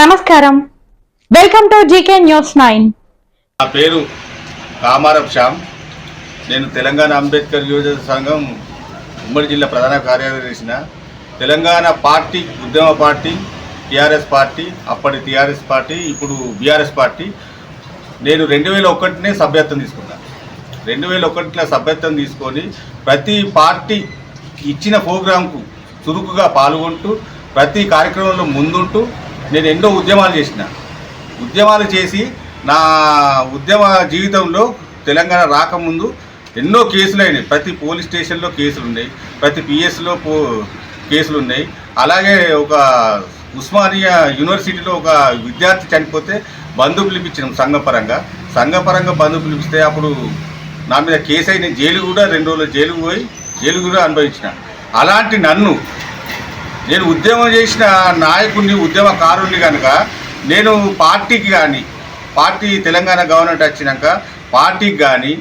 నమస్కారం. Welcome to GK news nine నా పేరు కామారప్ శ్యామ్. నేను తెలంగాణ అంబేద్కర్ యువజన సంఘం ఉమ్మడి జిల్లా ప్రధాన కార్యదర్శిన తెలంగాణ పార్టీ ఉద్యమ పార్టీ టీఆర్ఎస్ పార్టీ అప్పటి టీఆర్ఎస్ పార్టీ ఇప్పుడు బీఆర్ఎస్ పార్టీ. నేను రెండు వేల ఒకటినే సభ్యత్వం తీసుకున్నాను రెండు వేల ఒకటిలో సభ్యత్వం తీసుకొని ప్రతి పార్టీ ఇచ్చిన ప్రోగ్రాంకు చురుకుగా పాల్గొంటూ ప్రతి కార్యక్రమంలో ముందుంటూ నేను ఎన్నో ఉద్యమాలు చేసిన. ఉద్యమాలు చేసి నా ఉద్యమ జీవితంలో తెలంగాణ రాకముందు ఎన్నో కేసులు అయినాయి. ప్రతి పోలీస్ స్టేషన్లో కేసులు ఉన్నాయి. ప్రతి పిఎస్లో పో కేసులు ఉన్నాయి. అలాగే ఒక ఉస్మానియా యూనివర్సిటీలో ఒక విద్యార్థి చనిపోతే బంధు పిలిపించినాం సంఘపరంగా. సంఘపరంగా బంధు పిలిపిస్తే అప్పుడు నా మీద కేసు అయిన జైలు కూడా రెండు రోజులు జైలుకు పోయి జైలు కూడా అనుభవించిన. అలాంటి నన్ను నేను ఉద్యమం చేసిన నాయకుడిని ఉద్యమకారుణ్ణి కనుక నేను పార్టీకి కానీ పార్టీ తెలంగాణ గవర్నమెంట్ వచ్చినాక పార్టీకి కానీ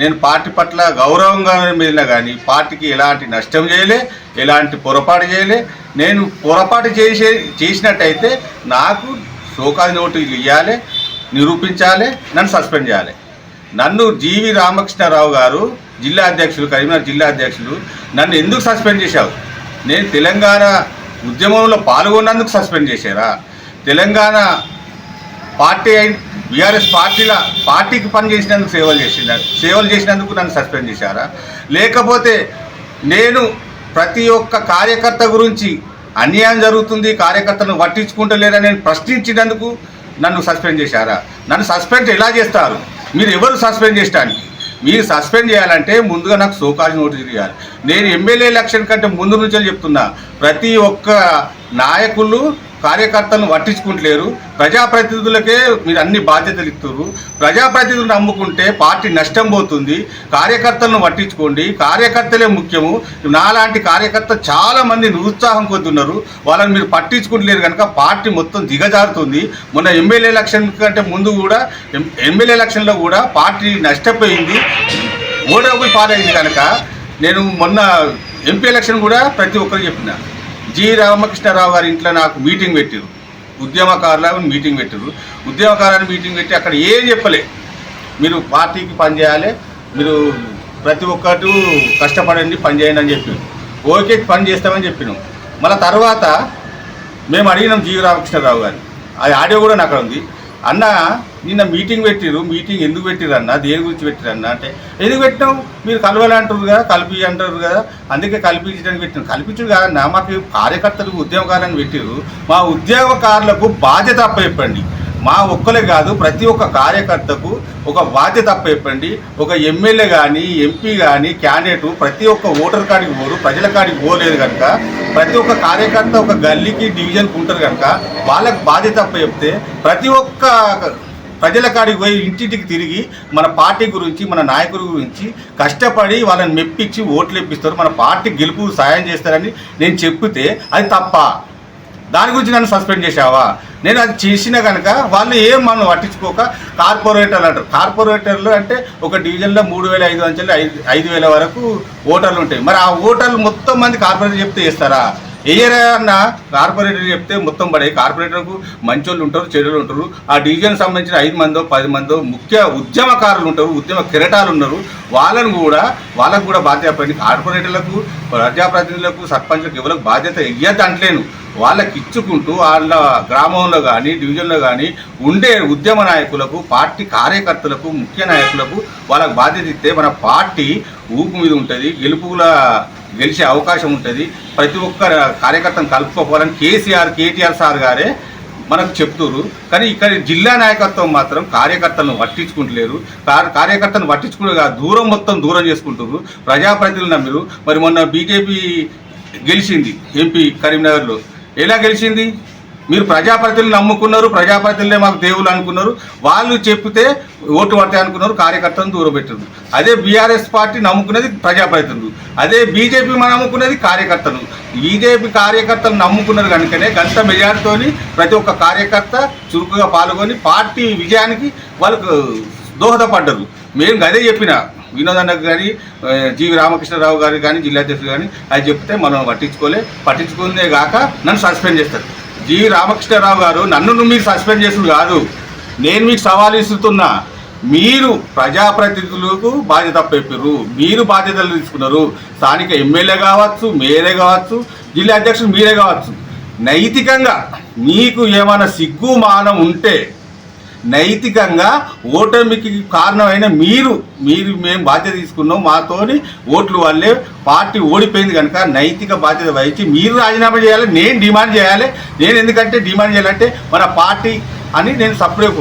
నేను పార్టీ పట్ల గౌరవంగా మీద కానీ పార్టీకి ఎలాంటి నష్టం చేయలే ఎలాంటి పొరపాటు చేయలే. నేను పొరపాటు చేసే చేసినట్టయితే నాకు షోకాది నోటీసులు ఇవ్వాలి నిరూపించాలి నన్ను సస్పెండ్ చేయాలి. నన్ను జీవి రామకృష్ణారావు గారు జిల్లా అధ్యక్షులు కరీంనగర్ జిల్లా అధ్యక్షులు నన్ను ఎందుకు సస్పెండ్ చేశావు? నేను తెలంగాణ ఉద్యమంలో పాల్గొన్నందుకు సస్పెండ్ చేశారా? తెలంగాణ పార్టీ అయిన బీఆర్ఎస్ పార్టీల పార్టీకి పనిచేసినందుకు సేవలు చేసిన సేవలు చేసినందుకు నన్ను సస్పెండ్ చేశారా? లేకపోతే నేను ప్రతి ఒక్క కార్యకర్త గురించి అన్యాయం జరుగుతుంది కార్యకర్తను పట్టించుకుంటలేరని నేను ప్రశ్నించినందుకు నన్ను సస్పెండ్ చేశారా? నన్ను సస్పెండ్ ఎలా చేస్తారు? మీరు ఎవరు సస్పెండ్ చేయడానికి మీరు సస్పెండ్ చేయాలంటే ముందుగా నాకు సోకాజ్ నోటీస్ ఇవ్వాలి నేను ఎమ్మెల్యే ఎలక్షన్ కంటే ముందు నుంచే చెప్తున్నా. ప్రతి ఒక్క నాయకులు కార్యకర్తలను పట్టించుకుంటలేరు. ప్రజాప్రతినిధులకే మీరు అన్ని బాధ్యతలు ఇస్తున్నారు ప్రజాప్రతినిధులను నమ్ముకుంటే పార్టీ నష్టం పోతుంది. కార్యకర్తలను పట్టించుకోండి. కార్యకర్తలే ముఖ్యము. నాలాంటి కార్యకర్త చాలా మంది నిరుత్సాహం కొద్దున్నారు వాళ్ళని మీరు పట్టించుకుంటలేరు కనుక పార్టీ మొత్తం దిగజారుతుంది. మొన్న ఎమ్మెల్యే ఎలక్షన్ కంటే ముందు కూడా ఎమ్మెల్యే ఎలక్షన్లో కూడా పార్టీ నష్టపోయింది. ఓడపోయి పాలైంది కనుక నేను మొన్న ఎంపీ ఎలక్షన్ కూడా ప్రతి ఒక్కరు చెప్పిన. జి రామకృష్ణారావు గారి ఇంట్లో నాకు మీటింగ్ పెట్టారు ఉద్యమకారులను మీటింగ్ పెట్టారు ఉద్యమకారులను మీటింగ్ పెట్టి అక్కడ ఏం చెప్పలే. మీరు పార్టీకి పనిచేయాలి మీరు ప్రతి ఒక్కటి కష్టపడండి పని చేయండి అని చెప్పారు ఓకే పని చేస్తామని చెప్పినాం. మళ్ళీ తర్వాత మేము అడిగినాం జీవి రామకృష్ణారావు గారిని. అది ఆడియో కూడా నాకు ఉంది. అన్న నిన్న మీటింగ్ పెట్టిరు మీటింగ్ ఎందుకు పెట్టిరు దేని గురించి పెట్టిరు అంటే ఎందుకు పెట్టినావు? మీరు కలవాలంటారు కదా కలిపి అంటారు కదా. అందుకే కల్పించడానికి పెట్టినాం కల్పించడు కాదన్న మాకు కార్యకర్తలకు ఉద్యమకారులను పెట్టిరు మా ఉద్యోగకారులకు బాధ్యత అప్పచెప్పండి. మా ఒక్కలే కాదు ప్రతి ఒక్క కార్యకర్తకు ఒక బాధ్యత అప్పచెప్పండి. ఒక ఎమ్మెల్యే కానీ ఎంపీ కానీ క్యాండిడేట్ ప్రతి ఒక్క ఓటర్ కాడికి పోరు ప్రజల కాడికి పోలేదు కనుక ప్రతి ఒక్క కార్యకర్త ఒక గల్లీకి డివిజన్కి ఉంటారు కనుక వాళ్ళకి బాధ్యత అప్పచెప్తే ప్రతి ఒక్క ప్రజల కాడికి పోయి ఇంటింటికి తిరిగి మన పార్టీ గురించి మన నాయకుల గురించి కష్టపడి వాళ్ళని మెప్పించి ఓట్లు ఇప్పిస్తారు. మన పార్టీ గెలుపు సాయం చేస్తారని నేను చెప్పితే అది తప్ప. దాని గురించి నన్ను సస్పెండ్ చేశావా? నేను అది చేసినా కనుక వాళ్ళు ఏం మనం పట్టించుకోక కార్పొరేటర్లు అంటారు. కార్పొరేటర్లు అంటే ఒక డివిజన్లో మూడు వేల ఐదు వందల ఐదు ఐదు వేల వరకు ఓటర్లు ఉంటాయి. మరి ఆ ఓటర్లు మొత్తం మంది కార్పొరేటర్ చెప్తే చేస్తారా? వేయరా అన్న కార్పొరేటర్ చెప్తే మొత్తం పడే. కార్పొరేటర్కు మంచోళ్ళు ఉంటారు చెడులు ఉంటారు. ఆ డివిజన్ సంబంధించిన ఐదు మందో పది మందో ముఖ్య ఉద్యమకారులు ఉంటారు ఉద్యమ కిరటాలు ఉన్నారు. వాళ్ళను కూడా వాళ్ళకు కూడా బాధ్యత పడింది కార్పొరేటర్లకు ప్రజాప్రతినిధులకు సర్పంచ్లకు ఎవరికి బాధ్యత ఇయ్యద్దు అంటలేను. వాళ్ళకి ఇచ్చుకుంటూ వాళ్ళ గ్రామంలో కానీ డివిజన్లో కానీ ఉండే ఉద్యమ నాయకులకు పార్టీ కార్యకర్తలకు ముఖ్య నాయకులకు వాళ్ళకి బాధ్యత ఇస్తే మన పార్టీ ఊపు మీద ఉంటుంది గెలుపుల గెలిచే అవకాశం ఉంటుంది. ప్రతి ఒక్క కార్యకర్తను కలుపుకోవాలని కేసీఆర్ కేటీఆర్ సార్ గారే మనకు చెప్తున్నారు కానీ ఇక్కడ జిల్లా నాయకత్వం మాత్రం కార్యకర్తలను పట్టించుకుంటలేరు. కార్- కార్యకర్తను పట్టించుకునే దూరం మొత్తం దూరం చేసుకుంటున్నారు ప్రజాప్రతినిధులు నమ్మిరు మరి మొన్న బీజేపీ గెలిచింది ఎంపీ కరీంనగర్లో. ఎలా గెలిచింది? మీరు ప్రజాప్రతినిధులు నమ్ముకున్నారు ప్రజాప్రతినిధులే మాకు దేవుళ్ళు అనుకున్నారు. వాళ్ళు చెప్తే ఓటు పడతాయి అనుకున్నారు కార్యకర్తలను దూరపెట్టారు అదే బీఆర్ఎస్ పార్టీ నమ్ముకునేది ప్రజాప్రతినిధులు. అదే బీజేపీ మనం నమ్ముకునేది కార్యకర్తలు. బీజేపీ కార్యకర్తలు నమ్ముకున్నారు కనుకనే గంట మెజార్టీతోని ప్రతి ఒక్క కార్యకర్త చురుకుగా పాల్గొని పార్టీ విజయానికి వాళ్ళకు దోహదపడ్డరు. మేము అదే చెప్పిన వినోద్ అన్నకు కానీ జీవి రామకృష్ణరావు గారు కానీ జిల్లా అధ్యక్షుడు కానీ అది చెప్తే మనం పట్టించుకోలే. పట్టించుకుందే కాక నన్ను సస్పెండ్ చేస్తారు. జి రామకృష్ణారావు గారు నన్ను మీరు సస్పెండ్ చేసుడు కాదు. నేను మీకు సవాల్ ఇస్తున్నా. మీరు ప్రజాప్రతినిధులకు బాధ్యత చెప్పారు మీరు బాధ్యతలు తీసుకున్నారు. స్థానిక ఎమ్మెల్యే కావచ్చు మేయరే కావచ్చు జిల్లా అధ్యక్షుడు మీరే కావచ్చు. నైతికంగా మీకు ఏమైనా సిగ్గు మానం ఉంటే నైతికంగా ఓటమికి కారణమైన మీరు మీరు మేము బాధ్యత తీసుకున్నాం మాతోని ఓట్లు వల్లే పార్టీ ఓడిపోయింది కనుక నైతిక బాధ్యత వహించి మీరు రాజీనామా చేయాలి నేను డిమాండ్ చేయాలి. నేను ఎందుకంటే డిమాండ్ చేయాలంటే మన పార్టీ అని నేను సపరేట్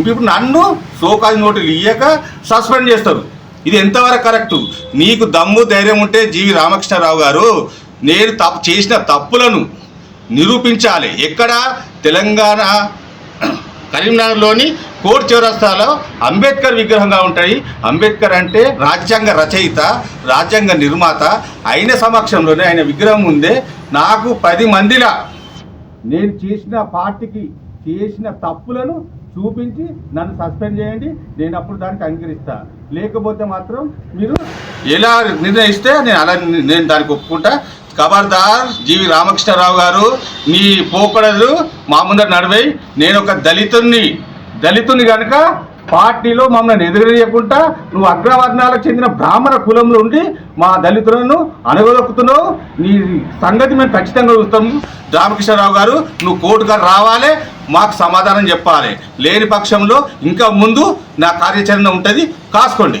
ఇప్పుడు నన్ను సోకాజ్ నోటీలు ఇయ్యక సస్పెండ్ చేస్తారు. ఇది ఎంతవరకు కరెక్టు? నీకు దమ్ము ధైర్యం ఉంటే జీవి రామకృష్ణారావు గారు నేను తప్పు చేసిన తప్పులను నిరూపించాలి. ఎక్కడ తెలంగాణ కరీంనగర్లోని కోర్టు చౌరస్తాలో అంబేద్కర్ విగ్రహంగా ఉంటాయి. అంబేద్కర్ అంటే రాజ్యాంగ రచయిత రాజ్యాంగ నిర్మాత. ఆయన సమక్షంలోనే ఆయన విగ్రహం ఉందే. నాకు పది మందిలా నేను చేసిన పార్టీకి చేసిన తప్పులను చూపించి నన్ను సస్పెండ్ చేయండి. నేను అప్పుడు దానికి అంగీకరిస్తా. లేకపోతే మాత్రం మీరు ఎలా నిర్ణయిస్తే నేను అలా నేను దానికి ఒప్పుకుంటా. ఖబర్దార్ జీవి రామకృష్ణారావు గారు నీ పోకడలు మా ముందర నడివై నేను ఒక దళితుణ్ణి దళితుని కనుక పార్టీలో మమ్మల్ని ఎదురయ్యకుండా నువ్వు అగ్రవర్ణాలకు చెందిన బ్రాహ్మణ కులంలో ఉండి మా దళితులను అనగదొక్కుతున్నావు నీ సంగతి మేము ఖచ్చితంగా చూస్తాం. రామకృష్ణారావు గారు నువ్వు కోర్టుగా రావాలి మాకు సమాధానం చెప్పాలి. లేని పక్షంలో ఇంకా ముందు నా కార్యాచరణ ఉంటుంది. కాసుకోండి.